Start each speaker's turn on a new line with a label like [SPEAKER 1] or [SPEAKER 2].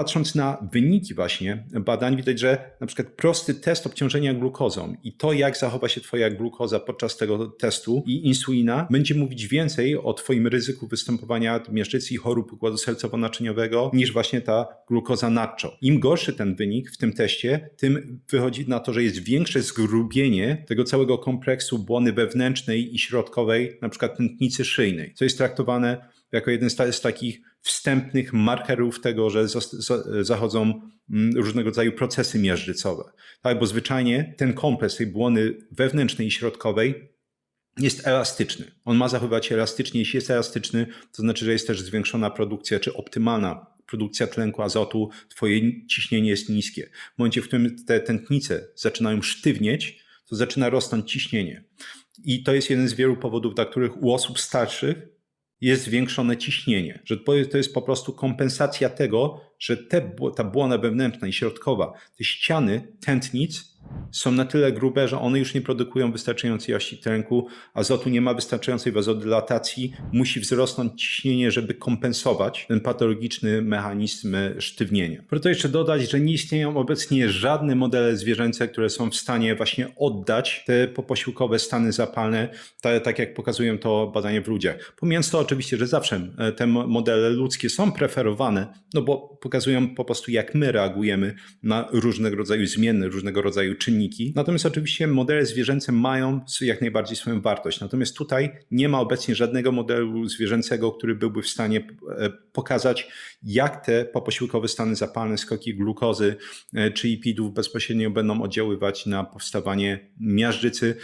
[SPEAKER 1] Patrząc na wyniki właśnie badań, widać, że na przykład prosty test obciążenia glukozą i to, jak zachowa się Twoja glukoza podczas tego testu i insulina, będzie mówić więcej o Twoim ryzyku występowania miażdżycy i chorób układu sercowo-naczyniowego niż właśnie ta glukoza nadczo. Im gorszy ten wynik w tym teście, tym wychodzi na to, że jest większe zgrubienie tego całego kompleksu błony wewnętrznej i środkowej, na przykład tętnicy szyjnej, co jest traktowane jako jeden z, ta- z takich wstępnych markerów tego, że zachodzą mm, różnego rodzaju procesy miażdżycowe. Tak, bo zwyczajnie ten kompleks tej błony wewnętrznej i środkowej jest elastyczny. On ma zachowywać się elastycznie. Jeśli jest elastyczny, to znaczy, że jest też zwiększona produkcja, czy optymalna produkcja tlenku azotu, twoje ciśnienie jest niskie. W momencie, w którym te tętnice zaczynają sztywnieć, to zaczyna rosnąć ciśnienie. I to jest jeden z wielu powodów, dla których u osób starszych jest zwiększone ciśnienie. Że to jest, po prostu kompensacja tego, że te, ta błona wewnętrzna i środkowa, te ściany tętnic są na tyle grube, że one już nie produkują wystarczającej ilości tlenku azotu, nie ma wystarczającej wazodylatacji, musi wzrosnąć ciśnienie, żeby kompensować ten patologiczny mechanizm sztywnienia. Warto jeszcze dodać, że nie istnieją obecnie żadne modele zwierzęce, które są w stanie właśnie oddać te poposiłkowe stany zapalne, ta- tak jak pokazują to badania w ludziach. Pomijając to oczywiście, że zawsze e, te mo- modele ludzkie są preferowane, no bo pokazują po prostu jak my reagujemy na różnego rodzaju zmienne, różnego rodzaju czynniki. Natomiast oczywiście modele zwierzęce mają jak najbardziej swoją wartość. Natomiast tutaj nie ma obecnie żadnego modelu zwierzęcego, który byłby w stanie e, pokazać, jak te poposiłkowe stany zapalne, skoki glukozy e, czy lipidów bezpośrednio będą oddziaływać na powstawanie miażdżycy